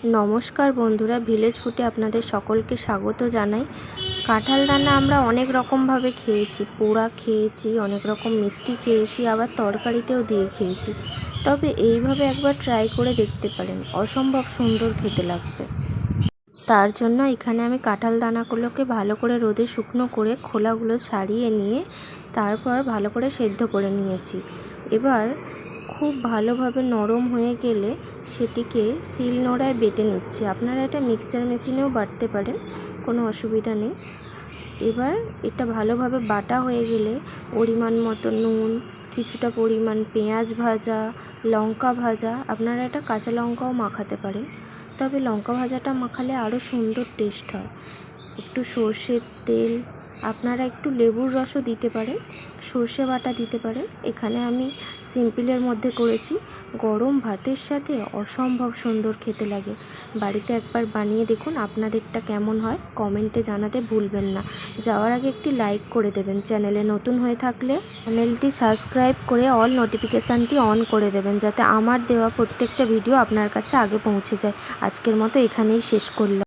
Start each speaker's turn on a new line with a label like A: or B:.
A: নমস্কার বন্ধুরা ভিলেজ ফুটে আপনাদের সকলকে স্বাগত জানাই। কাঁঠাল দানা আমরা অনেক রকমভাবে খেয়েছি, পোড়া খেয়েছি, অনেক রকম মিষ্টি খেয়েছি, আবার তরকারিতেও দিয়ে খেয়েছি। তবে এইভাবে একবার ট্রাই করে দেখতে পারেন, অসম্ভব সুন্দর খেতে লাগবে। তার জন্য এখানে আমি কাঁঠাল দানাগুলোকে ভালো করে রোদে শুকনো করে খোলাগুলো ছাড়িয়ে নিয়ে তারপর ভালো করে সেদ্ধ করে নিয়েছি। এবার খুব ভালোভাবে নরম হয়ে গেলে সেটিকে শিল নোড়ায় বেটে নিচ্ছি। আপনারা এটা মিক্সচার মেশিনেও বাটতে পারেন, কোনো অসুবিধা নেই। এবার এটা ভালোভাবে বাটা হয়ে গেলে পরিমাণ মতো নুন, কিছুটা পরিমাণ পেঁয়াজ ভাজা, লঙ্কা ভাজা, আপনারা এটা কাঁচা লঙ্কাও মাখাতে পারেন। তবে লঙ্কা ভাজাটা মাখালে আরও সুন্দর টেস্ট হয়। একটু সর্ষের তেল আপনারা একটু লেবুর রসও দিতে পারেন, সর্ষে বাটা দিতে পারেন। এখানে আমি সিম্পলের মধ্যে করেছি। গরম ভাতের সাথে অসম্ভব সুন্দর খেতে লাগে। বাড়িতে একবার বানিয়ে দেখুন আপনাদেরটা কেমন হয়। কমেন্টে জানাতে ভুলবেন না। যাওয়ার আগে একটি লাইক করে দেবেন। চ্যানেলে নতুন হয়ে থাকলে চ্যানেলটি সাবস্ক্রাইব করে অল নোটিফিকেশানটি অন করে দেবেন, যাতে আমার দেওয়া প্রত্যেকটা ভিডিও আপনার কাছে আগে পৌঁছে যায়। আজকের মতো এখানেই শেষ করলাম।